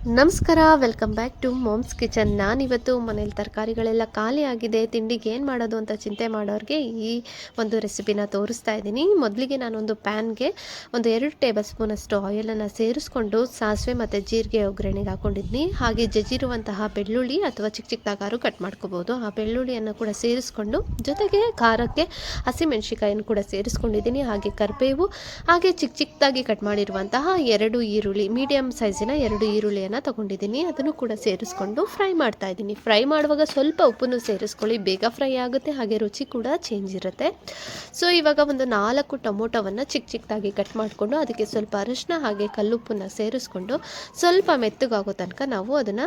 ನಮಸ್ಕಾರ welcome back to mom's kitchen ನಾನಿವತ್ತು ಮನೇಲಿ ತರಕಾರಿಗಳೆಲ್ಲ ಖಾಲಿ ಆಗಿದೆ, ತಿಂಡಿಗೆ ಏನು ಮಾಡೋದು ಅಂತ ಚಿಂತೆ ಮಾಡೋರಿಗೆ ಈ ಒಂದು ರೆಸಿಪಿನ ತೋರಿಸ್ತಾ ಇದ್ದೀನಿ. ಮೊದಲಿಗೆ ನಾನೊಂದು ಪ್ಯಾನ್ಗೆ ಒಂದು ಎರಡು ಟೇಬಲ್ ಸ್ಪೂನಷ್ಟು ಆಯಿಲನ್ನು ಸೇರಿಸ್ಕೊಂಡು ಸಾಸಿವೆ ಮತ್ತು ಜೀರಿಗೆ, ಒಗ್ಗರಣೆಗೆ ಹಾಕೊಂಡಿದ್ದೀನಿ ಹಾಗೆ ಜಜ್ಜಿರುವಂತಹ ಬೆಳ್ಳುಳ್ಳಿ ಅಥವಾ ಚಿಕ್ಕ ಚಿಕ್ಕದಾಗಾರು ಕಟ್ ಮಾಡ್ಕೋಬೋದು. ಆ ಬೆಳ್ಳುಳ್ಳಿಯನ್ನು ಕೂಡ ಸೇರಿಸ್ಕೊಂಡು ಜೊತೆಗೆ ಖಾರಕ್ಕೆ ಹಸಿಮೆಣಸಿಕಾಯನ್ನು ಕೂಡ ಸೇರಿಸ್ಕೊಂಡಿದ್ದೀನಿ. ಹಾಗೆ ಕರಿಬೇವು, ಹಾಗೆ ಚಿಕ್ಕ ಚಿಕ್ಕದಾಗಿ ಕಟ್ ಮಾಡಿರುವಂತಹ ಎರಡು ಈರುಳ್ಳಿ ಮೀಡಿಯಮ್ ಸೈಜಿನ ಎರಡು ಈರುಳ್ಳಿಯನ್ನು ತಗೊಂಡಿದ್ದೀನಿ, ಅದನ್ನು ಕೂಡ ಸೇರಿಸ್ಕೊಂಡು ಫ್ರೈ ಮಾಡ್ತಾ ಇದ್ದೀನಿ. ಫ್ರೈ ಮಾಡುವಾಗ ಸ್ವಲ್ಪ ಉಪ್ಪನ್ನು ಸೇರಿಸ್ಕೊಳ್ಳಿ, ಬೇಗ ಫ್ರೈ ಆಗುತ್ತೆ, ಹಾಗೆ ರುಚಿ ಕೂಡ ಚೇಂಜ್ ಇರುತ್ತೆ. ಸೊ ಇವಾಗ ಒಂದು ನಾಲ್ಕು ಟೊಮೊಟೊವನ್ನು ಚಿಕ್ಕ ಚಿಕ್ಕದಾಗಿ ಕಟ್ ಮಾಡಿಕೊಂಡು ಅದಕ್ಕೆ ಸ್ವಲ್ಪ ಅರಿಶಿನ ಹಾಗೆ ಕಲ್ಲುಪ್ಪನ್ನು ಸೇರಿಸ್ಕೊಂಡು ಸ್ವಲ್ಪ ಮೆತ್ತಗಾಗೋ ತನಕ ನಾವು ಅದನ್ನು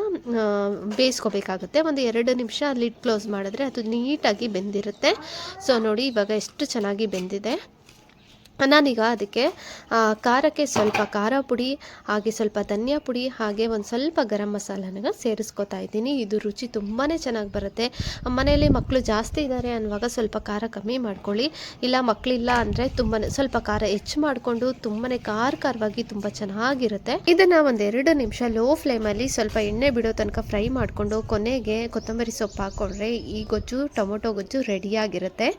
ಬೇಯಿಸ್ಕೋಬೇಕಾಗುತ್ತೆ. ಒಂದು ಎರಡು ನಿಮಿಷ ಲಿಡ್ ಕ್ಲೋಸ್ ಮಾಡಿದ್ರೆ ಅದು ನೀಟಾಗಿ ಬೆಂದಿರುತ್ತೆ. ಸೊ ನೋಡಿ ಇವಾಗ ಎಷ್ಟು ಚೆನ್ನಾಗಿ ಬೆಂದಿದೆ. ನಾನೀಗ ಅದಕ್ಕೆ ಖಾರಕ್ಕೆ ಸ್ವಲ್ಪ ಖಾರ ಪುಡಿ, ಹಾಗೆ ಸ್ವಲ್ಪ ಧನಿಯಾ ಪುಡಿ, ಹಾಗೆ ಒಂದು ಸ್ವಲ್ಪ ಗರಂ ಮಸಾಲನ ಸೇರಿಸ್ಕೊತಾ ಇದ್ದೀನಿ. ಇದು ರುಚಿ ತುಂಬಾ ಚೆನ್ನಾಗಿ ಬರುತ್ತೆ. ಮನೆಯಲ್ಲಿ ಮಕ್ಕಳು ಜಾಸ್ತಿ ಇದ್ದಾರೆ ಅನ್ನುವಾಗ ಸ್ವಲ್ಪ ಖಾರ ಕಮ್ಮಿ ಮಾಡ್ಕೊಳ್ಳಿ. ಇಲ್ಲ ಮಕ್ಕಳಿಲ್ಲ ಅಂದರೆ ತುಂಬಾ ಸ್ವಲ್ಪ ಖಾರ ಹೆಚ್ಚು ಮಾಡಿಕೊಂಡು ತುಂಬಾ ಖಾರ ಖಾರವಾಗಿ ತುಂಬ ಚೆನ್ನಾಗಿರುತ್ತೆ. ಇದನ್ನು ಒಂದು ಎರಡು ನಿಮಿಷ ಲೋ ಫ್ಲೇಮಲ್ಲಿ ಸ್ವಲ್ಪ ಎಣ್ಣೆ ಬಿಡೋ ತನಕ ಫ್ರೈ ಮಾಡಿಕೊಂಡು ಕೊನೆಗೆ ಕೊತ್ತಂಬರಿ ಸೊಪ್ಪು ಹಾಕ್ಕೊಂಡ್ರೆ ಈ ಗೊಜ್ಜು, ಟೊಮೊಟೊ ಗೊಜ್ಜು ರೆಡಿಯಾಗಿರುತ್ತೆ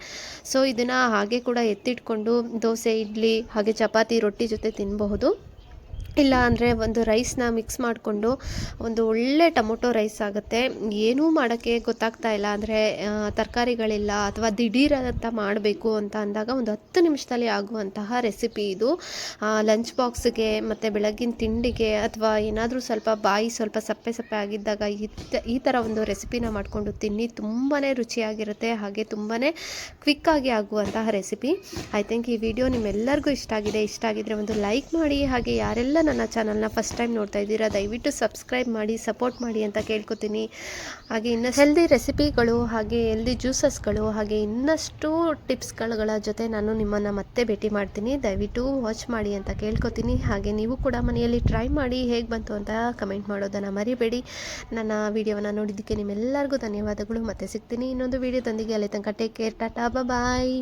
ಸೊ, ಇದನ್ನು ಹಾಗೆ ಕೂಡ ಎತ್ತಿಟ್ಕೊಂಡು ದೋಸೆ ಇಡ್ಲಿ ಹಾಗೆ ಚಪಾತಿ ರೊಟ್ಟಿ ಜೊತೆ ತಿನ್ನಬಹುದು ಇಲ್ಲ ಅಂದರೆ ಒಂದು ರೈಸ್ನ ಮಿಕ್ಸ್ ಮಾಡಿಕೊಂಡು ಒಂದು ಒಳ್ಳೆ ಟೊಮೊಟೊ ರೈಸ್ ಆಗುತ್ತೆ. ಏನೂ ಮಾಡೋಕ್ಕೆ ಗೊತ್ತಾಗ್ತಾ ಇಲ್ಲ ಅಂದರೆ ತರಕಾರಿಗಳಿಲ್ಲ ಅಥವಾ ದಿಢೀರಂತ ಮಾಡಬೇಕು ಅಂತ ಅಂದಾಗ ಒಂದು ಹತ್ತು ನಿಮಿಷದಲ್ಲಿ ಆಗುವಂತಹ ರೆಸಿಪಿ ಇದು. ಲಂಚ್ ಬಾಕ್ಸ್ಗೆ ಮತ್ತು ಬೆಳಗಿನ ತಿಂಡಿಗೆ ಅಥವಾ ಏನಾದರೂ ಸ್ವಲ್ಪ ಬಾಯಿ ಸ್ವಲ್ಪ ಸಪ್ಪೆ ಸಪ್ಪೆ ಆಗಿದ್ದಾಗ ಈ ಥರ ಒಂದು ರೆಸಿಪಿನ ಮಾಡಿಕೊಂಡು ತಿನ್ನಿ. ತುಂಬಾ ರುಚಿಯಾಗಿರುತ್ತೆ. ಹಾಗೆ ತುಂಬಾ ಕ್ವಿಕ್ಕಾಗಿ ಆಗುವಂತಹ ರೆಸಿಪಿ ಐ ಥಿಂಕ್ ಈ ವಿಡಿಯೋ ನಿಮ್ಮೆಲ್ಲರಿಗೂ ಇಷ್ಟ ಆಗಿದೆ. ಇಷ್ಟ ಆಗಿದ್ರೆ ಒಂದು ಲೈಕ್ ಮಾಡಿ. ಹಾಗೆ ಯಾರೆಲ್ಲ ನನ್ನ ಚಾನಲ್ನ ಫಸ್ಟ್ ಟೈಮ್ ನೋಡ್ತಾ ಇದ್ದೀರಾ, ದಯವಿಟ್ಟು ಸಬ್ಸ್ಕ್ರೈಬ್ ಮಾಡಿ, ಸಪೋರ್ಟ್ ಮಾಡಿ ಅಂತ ಕೇಳ್ಕೊತೀನಿ. ಹಾಗೆ ಇನ್ನು ಹೆಲ್ದಿ ರೆಸಿಪಿಗಳು ಹಾಗೆ ಹೆಲ್ದಿ ಜ್ಯೂಸಸ್ಗಳು ಹಾಗೆ ಇನ್ನಷ್ಟು ಟಿಪ್ಸ್ಗಳ ಜೊತೆ ನಾನು ನಿಮ್ಮನ್ನು ಮತ್ತೆ ಭೇಟಿ ಮಾಡ್ತೀನಿ. ದಯವಿಟ್ಟು ವಾಚ್ ಮಾಡಿ ಅಂತ ಕೇಳ್ಕೊತೀನಿ. ಹಾಗೆ ನೀವು ಕೂಡ ಮನೆಯಲ್ಲಿ ಟ್ರೈ ಮಾಡಿ ಹೇಗೆ ಬಂತು ಅಂತ ಕಮೆಂಟ್ ಮಾಡೋದನ್ನು ಮರಿಬೇಡಿ. ನನ್ನ ವಿಡಿಯೋವನ್ನು ನೋಡಿದ್ದಕ್ಕೆ ನಿಮ್ಮೆಲ್ಲರಿಗೂ ಧನ್ಯವಾದಗಳು. ಮತ್ತೆ ಸಿಗ್ತೀನಿ ಇನ್ನೊಂದು ವಿಡಿಯೋದೊಂದಿಗೆ ಅಲ್ಲಿ ತನಕ ಟೇಕ್ ಕೇರ್ ಟಾಟಾ ಬಾಯ್